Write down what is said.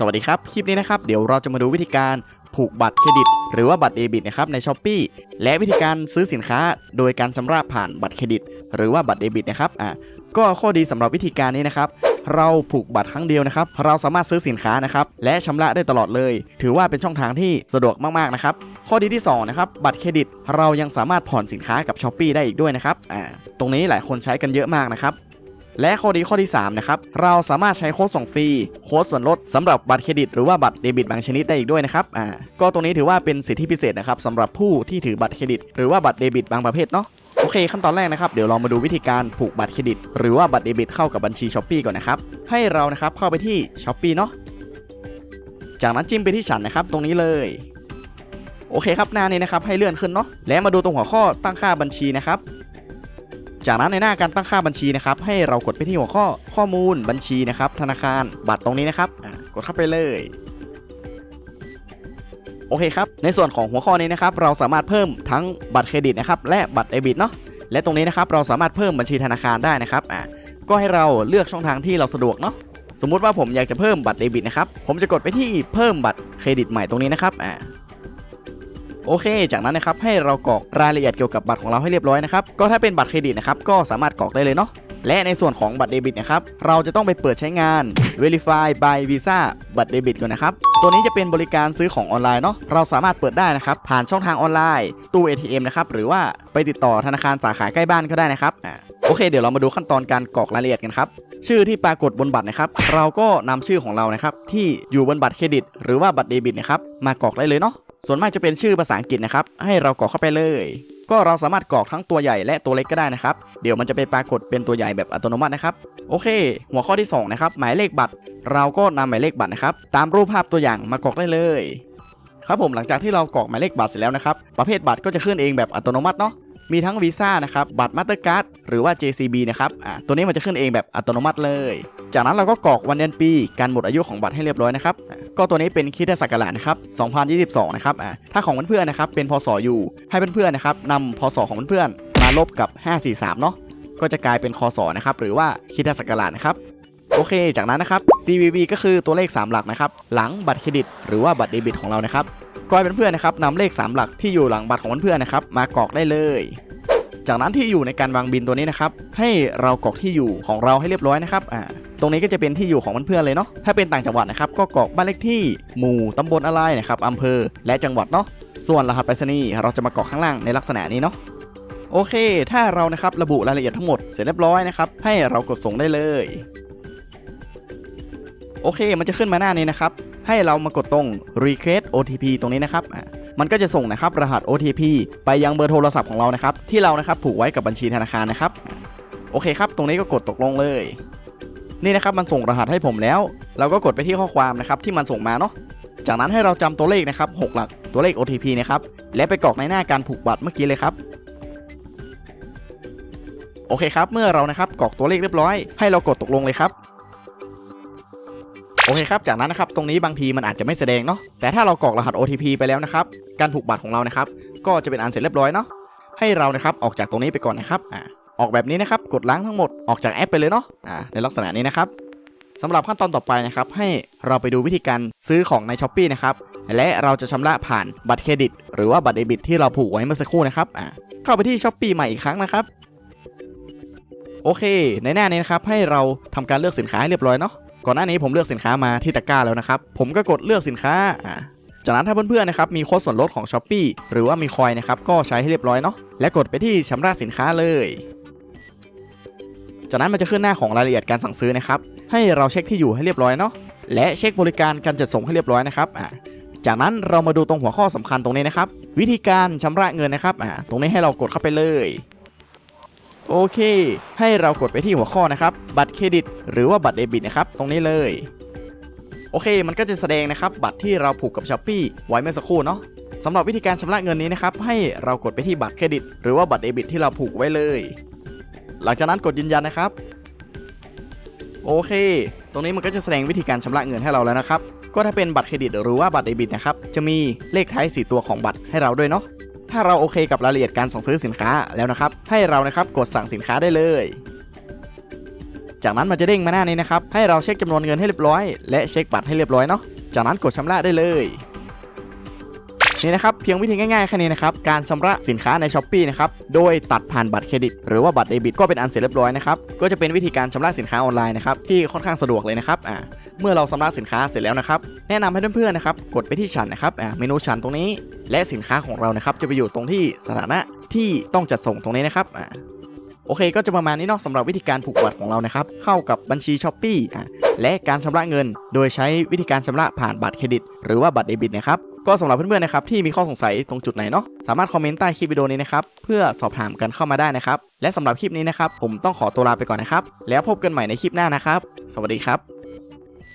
สวัสดีครับ คลิปนี้นะครับ เดี๋ยวเราจะมาดูวิธีการผูกบัตรเครดิต หรือว่าบัตรเดบิตนะครับใน s h อ p e e และวิธีการซื้อสินค้าโดยการชำระผ่านบัตรเครดิต หรือว่าบัตรเดบิตนะครับอะก็ข้อดีสำหรับวิธีการนี้นะครับเราผูกบัตรครั้งเดียวนะครับ เราสามารถซื้อสินค้านะครับ และชำระได้ตลอดเลย ถือว่าเป็นช่องทางที่สะดวกมากๆนะครับ ข้อดีที่สองนะครับ บัตรเครดิต เรายังสามารถผ่อนสินค้ากับ s h อ p e e ได้อีกด้วยนะครับ อ่า ตรงนี้หลายคนใช้กันเยอะมากนะครับ และข้อดีข้อที่ 3 นะครับ เราสามารถใช้โค้ดส่งฟรี โค้ดส่วนลดสำหรับบัตรเครดิต หรือว่าบัตรเดบิตบางชนิดได้อีกด้วยนะครับ อ่า ก็ตรงนี้ถือว่าเป็นสิทธิพิเศษนะครับสำหรับผู้ที่ถือบัตรเครดิต หรือว่าบัตรเดบิตบางประเภทเนาะโอเคขั้นตอนแรกนะครับเดี๋ยวเรามาดูวิธีการผูกบัตรเครดิต หรือว่าบัตรเดบิตเข้ากับบัญชีช้อปปีก่อนนะครับให้เรานะครับเข้าไปที่ช้อปปีเนาะจากนั้นจิ้มไปที่ฉันนะครับตรงนี้เลยโอเคครับหน้านี้นะครับให้เลื่อนขึ้นเนาะและมาดูตรงหัวข้อตั้งค่าบัญชีนะครับ จากนั้นในหน้าการตั้งค่าบัญชีนะครับให้เรากดไปที่หัวข้อข้อมูลบัญชีนะครับธนาคารบัตรตรงนี้นะครับกดเข้าไปเลยโอเคครับ ในส่วนของหัวข้อนี้นะครับ เราสามารถเพิ่มทั้งบัตรเครดิตนะครับ และบัตรเดบิตเนาะ และตรงนี้นะครับ เราสามารถเพิ่มบัญชีธนาคารได้นะครับ อะก็ให้เราเลือกช่องทางที่เราสะดวกเนาะ สมมุติว่าผมอยากจะเพิ่มบัตรเดบิตนะครับ ผมจะกดไปที่เพิ่มบัตรเครดิตใหม่ตรงนี้นะครับ อะ โอเค จากนั้นนะครับให้เรากรอกรายละเอียดเกี่ยวกับบัตรของเราให้เรียบร้อยนะครับก็ถ้าเป็นบัตรเครดิตนะครับก็สามารถกรอกได้เลยเนาะและในส่วนของบัตรเดบิตนะครับ เราจะต้องไปเปิดใช้งาน Verify by Visa บัตรเดบิตก่อนนะครับ ตัวนี้จะเป็นบริการซื้อของออนไลน์เนาะ เราสามารถเปิดได้นะครับ ผ่านช่องทางออนไลน์ ตู้ ATM นะครับ หรือว่าไปติดต่อธนาคารสาขาใกล้บ้านก็ได้นะครับอ่าโอเค เดี๋ยวเรามาดูขั้นตอนการกรอกรายละเอียดกันครับ ชื่อที่ปรากฏบนบัตรนะครับ เราก็นำชื่อของเรานะครับที่อยู่บนบัตรเครดิต หรือว่าบัตรเดบิตนะครับ มากรอกได้เลยเนาะ ส่วนมากจะเป็นชื่อภาษาอังกฤษนะครับ ให้เรากรอกเข้าไปเลย ก็เราสามารถกรอกทั้งตัวใหญ่และตัวเล็กก็ได้นะครับ เดี๋ยวมันจะไปปรากฏเป็นตัวใหญ่แบบอัตโนมัตินะครับ โอเค หัวข้อที่สองนะครับ หมายเลขบัตร เราก็นำหมายเลขบัตรนะครับ ตามรูปภาพตัวอย่างมากรอกได้เลย ครับผม หลังจากที่เรากรอกหมายเลขบัตรเสร็จแล้วนะครับ ประเภทบัตรก็จะขึ้นเองแบบอัตโนมัติเนาะ มีทั้งวีซ่านะครับบัตรมาสเตอร์การ์ดหรือว่า JCB นะครับอ่าตัวนี้มันจะขึ้นเองแบบอัตโนมัติเลย จากนั้นเราก็กรอกวันเดือนปีการหมดอายุของบัตรให้เรียบร้อยนะครับก็ตัวนี้เป็นคิดศักราชนะครับ 2022 นะครับอ่าถ้าของเพื่อนๆนะครับเป็นพศอยู่ให้เพื่อนๆนะครับนำพศของเพื่อนๆมาลบกับ 543 เนาะก็จะกลายเป็นคศนะครับหรือว่าคิดศักราชนะครับโอเค จากนั้นนะครับ CVV ก็คือตัวเลข 3 หลักนะครับ หลังบัตรเครดิต หรือว่าบัตรเดบิตของเรานะครับก็ให้เพื่อนๆนะครับนำเลข 3 หลักที่อยู่หลังบัตรของเพื่อนๆนะครับ มากรอกได้เลย จากนั้นที่อยู่ในการวางบินตัวนี้นะครับให้เรากรอกที่อยู่ของเราให้เรียบร้อยนะครับอ่าตรงนี้ก็จะเป็นที่อยู่ของเพื่อนๆเลยเนาะถ้าเป็นต่างจังหวัดนะครับก็กรอกบ้านเลขที่หมู่ตำบลอะไรนะครับอำเภอและจังหวัดเนาะส่วนรหัสไปรษณีย์เราจะมากรอกข้างล่างในลักษณะนี้เนาะโอเค ถ้าเรานะครับระบุรายละเอียดทั้งหมดเสร็จเรียบร้อยนะครับให้เรากดส่งได้เลย โอเคมันจะขึ้นมาหน้านี้นะครับให้เรามากดตรง request OTP ตรงนี้นะครับอะ มันก็จะส่งนะครับรหัส OTP ไปยังเบอร์โทรศัพท์ของเรานะครับที่เรานะครับผูกไว้กับบัญชีธนาคารนะครับโอเคครับ ตรงนี้ก็กดตกลงเลย นี่นะครับมันส่งรหัสให้ผมแล้ว เราก็กดไปที่ข้อความนะครับที่มันส่งมาเนาะจากนั้นให้เราจำตัวเลขนะครับ6หลักตัวเลข OTP นะครับและไปกรอกในหน้าการผูกบัตรเมื่อกี้เลยครับโอเคครับ เมื่อเรานะครับกรอกตัวเลขเรียบร้อย ให้เรากดตกลงเลยครับ โอเคครับ จากนั้นนะครับ ตรงนี้บางทีมันอาจจะไม่แสดงเนาะ แต่ถ้าเรากรอกรหัส OTP ไปแล้วนะครับ การผูกบัตรของเรานะครับ ก็จะเป็นอันเสร็จเรียบร้อยเนาะ ให้เรานะครับ ออกจากตรงนี้ไปก่อนนะครับ อ่า ออกแบบนี้นะครับ กดล้างทั้งหมด ออกจากแอปไปเลยเนาะ อ่า ในลักษณะนี้นะครับสำหรับขั้นตอนต่อไปนะครับ ให้เราไปดูวิธีการซื้อของใน s h อ p e e นะครับ และเราจะชำระผ่านบัตรเครดิต หรือว่าบัตรเดบิตที่เราผูกไว้เมื่อสักครู่นะครับ อ่า เข้าไปที่ s h อ p e e ใหม่อีกครั้งนะครับ โอเค ในหน้านี้นะครับ ให้เราทำการเลือกสินค้าให้เรียบร้อยเนาะ ก่อนหน้านี้ผมเลือกสินค้ามาที่ตะกร้าแล้วนะครับ ผมก็กดเลือกสินค้าอ่าจากนั้นถ้าเพื่อนๆนะครับมีโค้ดส่วนลดของ s h อ p e e หรือว่ามีคอยนะครับก็ใช้ให้เรียบร้อยเนาะและกดไปที่ชำระสินค้าเลย จากนั้นมันจะขึ้นหน้าของรายละเอียดการสั่งซื้อนะครับให้เราเช็คที่อยู่ให้เรียบร้อยเนาะและเช็คบริการการจัดส่งให้เรียบร้อยนะครับอ่าจากนั้นเรามาดูตรงหัวข้อสำคัญตรงนี้นะครับ วิธีการชำระเงินนะครับอ่าตรงนี้ให้เรากดเข้าไปเลย โอเค ให้เรากดไปที่หัวข้อนะครับ บัตรเครดิต หรือว่าบัตรเดบิตนะครับ ตรงนี้เลย โอเค มันก็จะแสดงนะครับ บัตรที่เราผูกกับช้อปปี้ไว้เมื่อสักครู่เนาะสำหรับวิธีการชำระเงินนี้นะครับ ให้เรากดไปที่บัตรเครดิต หรือว่าบัตรเดบิตที่เราผูกไว้เลย หลังจากนั้นกดยืนยันนะครับ โอเค ตรงนี้มันก็จะแสดงวิธีการชำระเงินให้เราแล้วนะครับ ก็ถ้าเป็นบัตรเครดิตหรือว่าบัตรเดบิตนะครับ จะมีเลขท้าย 4 ตัวของบัตรให้เราด้วยเนาะ ถ้าเราโอเคกับรายละเอียดการสั่งซื้อสินค้าแล้วนะครับ ให้เรานะครับกดสั่งสินค้าได้เลย จากนั้นมันจะเด้งมาหน้านี้นะครับ ให้เราเช็คจำนวนเงินให้เรียบร้อย และเช็คบัตรให้เรียบร้อยเนาะ จากนั้นกดชำระได้เลยนี่นะครับเพียงวิธีง่ายๆแค่นี้นะครับการชำระสินค้าใน s h อ p e e นะครับโดยตัดผ่านบัตรเครดิต หรือว่าบัตรเดบิตก็เป็นอันเสร็จเรียบร้อยนะครับก็จะเป็นวิธีการชำระสินค้าออนไลน์นะครับที่ค่อนข้างสะดวกเลยนะครับอ่า เมื่อเราชำระสินค้าเสร็จแล้วนะครับ แนะนำให้เพื่อนๆนะครับ กดไปที่ฉันนะครับอ่าเมนูฉันตรงนี้ และสินค้าของเรานะครับ จะไปอยู่ตรงที่สถานะที่ต้องจัดส่งตรงนี้นะครับอ่าโอเคก็จะประมาณนี้เนาะสำหรับวิธีการผูกบัตรของเรานะครับ เข้ากับบัญชี s h อ p e e อ่าและการชำระเงิน โดยใช้วิธีการชำระผ่านบัตรเครดิต หรือว่าบัตรเดบิตนะครับก็สำหรับเพื่อนๆนะครับที่มีข้อสงสัยตรงจุดไหนเนาะสามารถคอมเมนต์ใต้คลิปวิดีโอนี้นะครับเพื่อสอบถามกันเข้ามาได้นะครับ และสำหรับคลิปนี้นะครับผมต้องขอตัวลาไปก่อนนะครับ แล้วพบกันใหม่ในคลิปหน้านะครับ สวัสดีครับ